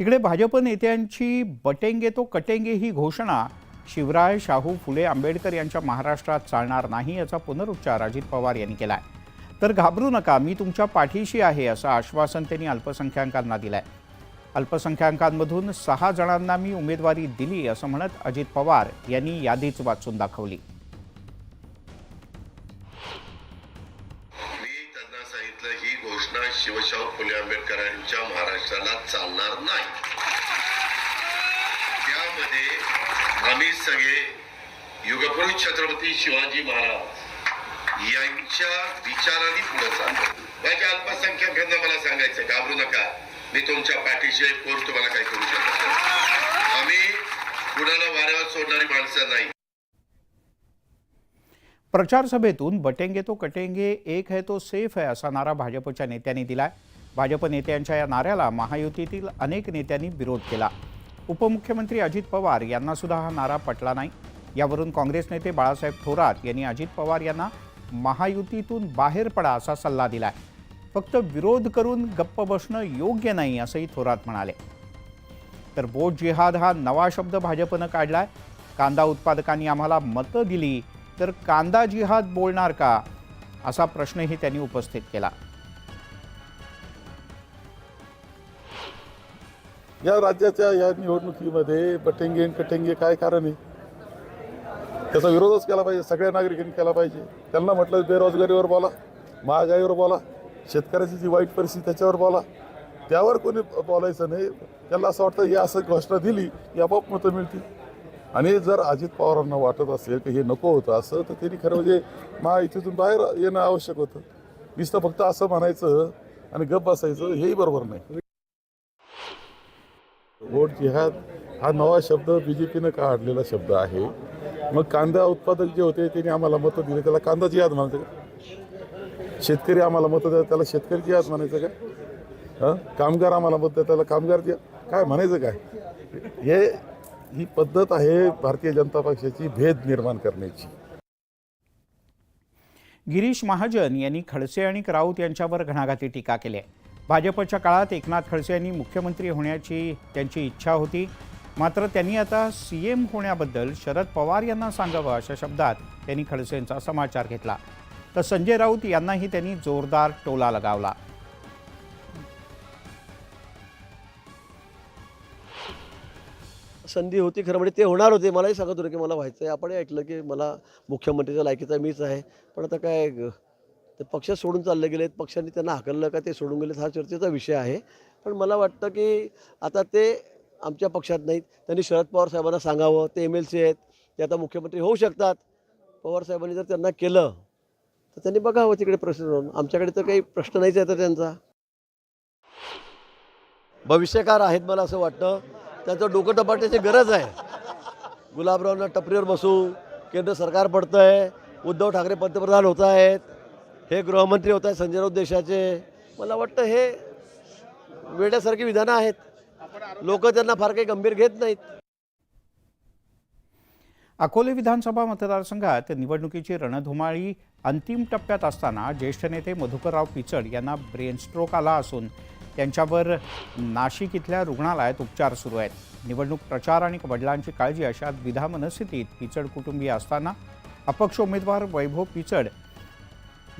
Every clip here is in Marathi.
तिकडे भाजप नेत्यांची बटेंगे तो कटेंगे ही घोषणा शिवराय शाहू फुले आंबेडकर यांच्या महाराष्ट्रात चालणार नाही याचा पुनरुच्चार अजित पवार यांनी केला आहे तर घाबरू नका मी तुमच्या पाठीशी आहे असं आश्वासन त्यांनी अल्पसंख्याकांना दिलं आहे अल्पसंख्याकांमधून सहा जणांना मी उमेदवारी दिली असं म्हणत अजित पवार यांनी यादीच वाचून दाखवली. शेतकऱ्यांच्या महाराष्ट्राला चालणार नाही. त्यामध्ये आम्ही सगळे युगपुरुष छत्रपती शिवाजी महाराज यांच्या विचाराने पुढे चाललो. माझ्या अल्पसंख्याकांना मला सांगायचं घाबरू नका. मी तुमच्या पाठीशी कोण तुम्हाला काही करू शकत आम्ही कुणाला वाऱ्यावर सोडणारी माणसं नाही. प्रचार सभेतून बटेंगे तो कटेंगे एक है तो सेफ है असा नारा भाजपच्या नेत्यांनी दिलाय. भाजप नेत्यांच्या या नाऱ्याला महायुतीतील अनेक नेत्यांनी विरोध केला. उपमुख्यमंत्री अजित पवार यांनासुद्धा हा नारा पटला नाही. यावरून काँग्रेस नेते बाळासाहेब थोरात यांनी अजित पवार यांना महायुतीतून बाहेर पडा असा सल्ला दिला आहे फक्त विरोध करून गप्प बसणं योग्य नाही असंही थोरात म्हणाले. तर बोट जिहाद हा नवा शब्द भाजपनं काढलाय. कांदा उत्पादकांनी आम्हाला मतं दिली तर कांदा जिहाद बोलणार का? असा प्रश्नही त्यांनी उपस्थित केला. या राज्याच्या या निवडणुकीमध्ये बटेंगे आणि कटेंगे काय कारण आहे? त्याचा विरोधच केला पाहिजे सगळ्या नागरिकांनी केला पाहिजे. त्यांना म्हटलं बेरोजगारीवर बोला महागाईवर बोला शेतकऱ्याची जी वाईट परिस्थिती त्याच्यावर बोला. त्यावर कोणी बोलायचं नाही. त्याला असं वाटतं हे असं घोषणा दिली की आपोआप मतं मिळतील. आणि जर अजित पवारांना वाटत असेल की हे नको होतं असं तर त्यांनी खरं म्हणजे महायुतीतून बाहेर येणं आवश्यक होतं. नुसतं फक्त असं म्हणायचं आणि गप बसायचं हेही बरोबर नाही. वोट जिहाद हा नवा शब्द बी जे पीनं काढलेला शब्द आहे? मग कांदा उत्पादक जे होते त्यांनी आम्हाला मतं दिले. त्याला कांदा जिहाद म्हणायचं का? शेतकरी आम्हाला मतं द्या त्याला शेतकरी जिहाद म्हणायचं का? हां? कामगार आम्हाला मत द्या त्याला कामगार जिहाद. काय म्हणायचं काय? हे ही पद्धत आहे भारतीय जनता पक्षाची भेद निर्माण करण्याची. गिरीश महाजन यांनी खडसे आणि राऊत यांच्यावर घणाघाती टीका केली आहे. भाजपच्या काळात एकनाथ खडसे यांनी मुख्यमंत्री होण्याची त्यांची इच्छा होती. मात्र त्यांनी आता सी एम होण्याबद्दल शरद पवार यांना सांगावं अशा शब्दात त्यांनी खडसेंचा समाचार घेतला. तर संजय राऊत यांनाही त्यांनी जोरदार टोला लगावला. संधी होती खरं म्हणजे ते होणार होते. मलाही सांगत होते की मला व्हायचं आहे आपणही ऐकलं की मला मुख्यमंत्रीच्या लायकीचा मीच आहे. पण आता काय तर ते पक्ष सोडून चालले गेलेत. पक्षांनी त्यांना हाकललं का ते सोडून गेलेत हा चर्चेचा विषय आहे. पण मला वाटतं की आता ते आमच्या पक्षात नाहीत. त्यांनी शरद पवार साहेबांना सांगावं. ते एम एल सी आहेत. ते आता मुख्यमंत्री होऊ शकतात. पवार साहेबांनी जर त्यांना केलं तर त्यांनी बघावं तिकडे प्रश्न राहून आमच्याकडे तर काही प्रश्न नाहीच आहे तर त्यांचा. भविष्यकार आहेत मला असं वाटतं. त्यांचं डोकं टपाटण्याची गरज आहे. गुलाबरावना टपरीवर बसू. केंद्र सरकार पडतं आहे उद्धव ठाकरे पंतप्रधान होत आहेत. हे गृहमंत्री होत आहेत संजय राऊत देशाचे. मला वाटतं हे वेड्यासारखी विधानं आहेत. लोक त्यांना फार काही गंभीर घेत नाहीत. अकोले विधानसभा मतदारसंघात निवडणुकीची रणधुमाळी अंतिम टप्प्यात असताना ज्येष्ठ नेते मधुकरराव पिचड यांना ब्रेन स्ट्रोक आला असून त्यांच्यावर नाशिक इथल्या रुग्णालयात उपचार सुरू आहेत. निवडणूक प्रचार आणि वडिलांची काळजी अशा द्विधा मनस्थितीत पिचड कुटुंबीय असताना अपक्ष उमेदवार वैभव पिचड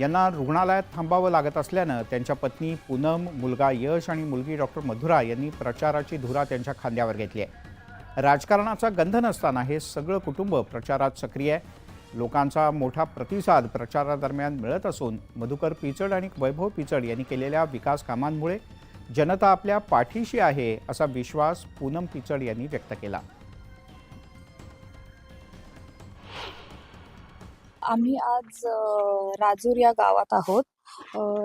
यांना रुग्णालयात थांबावं लागत असल्यानं त्यांच्या पत्नी पूनम मुलगा यश आणि मुलगी डॉक्टर मधुरा यांनी प्रचाराची धुरा त्यांच्या खांद्यावर घेतली आहे. राजकारणाचा गंध नसताना हे सगळं कुटुंब प्रचारात सक्रिय आहे. लोकांचा मोठा प्रतिसाद प्रचारादरम्यान मिळत असून मधुकर पिचड आणि वैभव पिचड यांनी केलेल्या विकास कामांमुळे जनता आपल्या पाठीशी आहे असा विश्वास पूनम पिचड यांनी व्यक्त केला. आम्ही आज राजूर या गावात आहोत.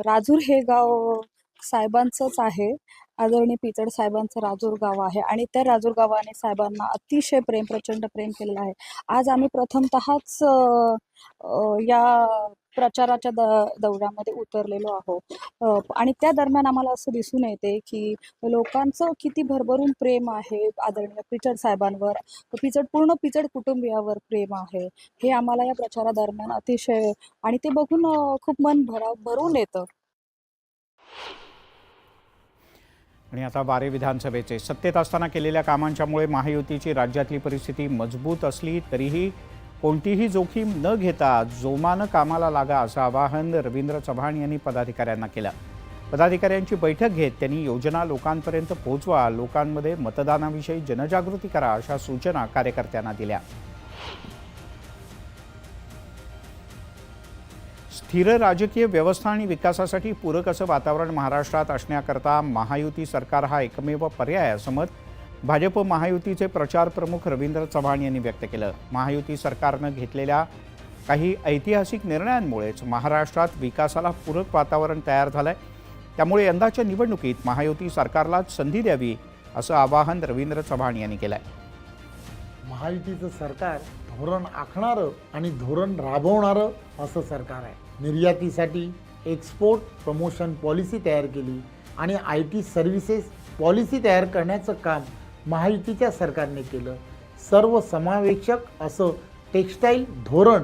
राजूर हे गाव साहेबांचंच आहे. आदरणीय पिचड साहेबांचं राजूर गाव आहे आणि त्या राजूर गावाने साहेबांना अतिशय प्रेम प्रचंड प्रेम केलेलं आहे. आज आम्ही प्रथमतःच या प्रचाराच्या द दौऱ्यामध्ये उतरलेलो आहोत. आणि त्या दरम्यान आम्हाला असं दिसून येते की लोकांचं किती भरभरून प्रेम आहे आदरणीय पिचड साहेबांवर. पिचड पूर्ण पिचड कुटुंबियावर प्रेम आहे. हे आम्हाला या प्रचारादरम्यान अतिशय आणि ते बघून खूप मन भरा भरून येतं. आणि आता बारे विधानसभेचे. सत्तेत असताना केलेल्या कामांच्यामुळे महायुतीची राज्यातली परिस्थिती मजबूत असली तरीही कोणतीही जोखीम न घेता जोमानं कामाला लागा असं आवाहन रवींद्र चव्हाण यांनी पदाधिकाऱ्यांना केलं. पदाधिकाऱ्यांची बैठक घेत त्यांनी योजना लोकांपर्यंत पोहोचवा लोकांमध्ये मतदानाविषयी जनजागृती करा अशा सूचना कार्यकर्त्यांना दिल्या. स्थिर राजकीय व्यवस्था आणि विकासासाठी पूरक असं वातावरण महाराष्ट्रात असण्याकरता महायुती सरकार हा एकमेव पर्याय असं मत भाजप महायुतीचे प्रचार प्रमुख रवींद्र चव्हाण यांनी व्यक्त केलं. महायुती सरकारनं घेतलेल्या काही ऐतिहासिक निर्णयांमुळेच महाराष्ट्रात विकासाला पूरक वातावरण तयार झालंय. त्यामुळे यंदाच्या निवडणुकीत महायुती सरकारलाच संधी द्यावी असं आवाहन रवींद्र चव्हाण यांनी केलं महायुतीचं सरकार धोरण आखणारं आणि धोरण राबवणारं असं सरकार आहे. निर्यातीसाठी एक्सपोर्ट प्रमोशन पॉलिसी तयार केली आणि आय टी सर्व्हिसेस पॉलिसी तयार करण्याचं काम महायुतीच्या सरकारने केलं. सर्व समावेशक असं टेक्स्टाईल धोरण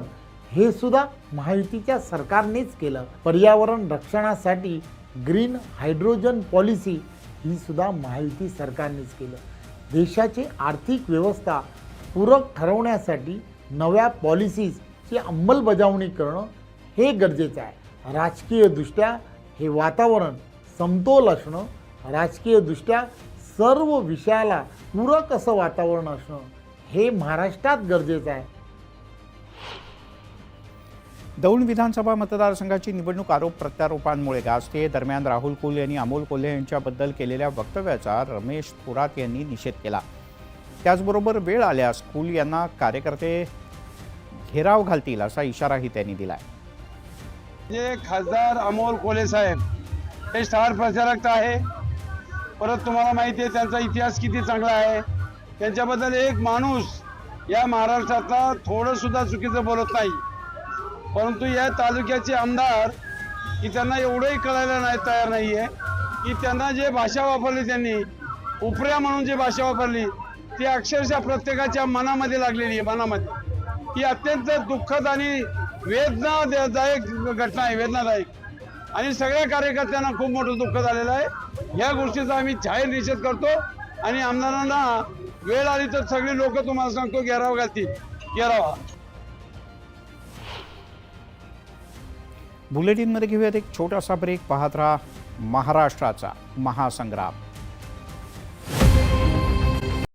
हे सुद्धा महायुतीच्या सरकारनेच केलं. पर्यावरण रक्षणासाठी ग्रीन हायड्रोजन पॉलिसी ही सुद्धा महायुती सरकारनेच केलं. देशाची आर्थिक व्यवस्था पूरक ठरवण्यासाठी नव्या पॉलिसीजची अंमलबजावणी करणं हे गरजेचं आहे. राजकीयदृष्ट्या हे वातावरण समतोल असणं राजकीयदृष्ट्या सर्व विषयाला पूरक असं वातावरण असणं हे महाराष्ट्रात गरजेचं आहे. दौंड विधानसभा मतदारसंघाची निवडणूक आरोप प्रत्यारोपांमुळे गाजते दरम्यान राहुल कुल यांनी अमोल कोल्हे यांच्याबद्दल केलेल्या वक्तव्याचा रमेश थोरात यांनी निषेध केला. त्याचबरोबर वेळ आल्यास कुल यांना कार्यकर्ते घेराव घालतील असा इशाराही त्यांनी दिलाय. जे खासदार अमोल कोले साहेब हे स्टार प्रचारक आहे. परत तुम्हाला माहिती आहे त्यांचा इतिहास किती चांगला आहे. त्यांच्याबद्दल एक माणूस या महाराष्ट्रातला थोडं सुद्धा चुकीचं बोलत नाही. परंतु या तालुक्याचे आमदार की त्यांना एवढंही कळायला नाही तयार नाही आहे की त्यांना जे भाषा वापरली त्यांनी उपऱ्या म्हणून जी भाषा वापरली ती अक्षरशः प्रत्येकाच्या मनामध्ये लागलेली आहे मनामध्ये. ही अत्यंत दुःखद आणि वेदनादायक घटना आहे वेदनादायक. आणि सगळ्या कार्यकर्त्यांना खूप मोठं दुःख झालेलं आहे. या गोष्टीचा आम्ही जाहीर निषेध करतो. आणि आमदारांना वेळ आली तर सगळे लोक तुम्हाला सांगतो घेराव घालतील. घेरावा. बुलेटिनमध्ये घेऊयात एक छोटासा ब्रेक पाहत राहा महाराष्ट्राचा महासंग्राम.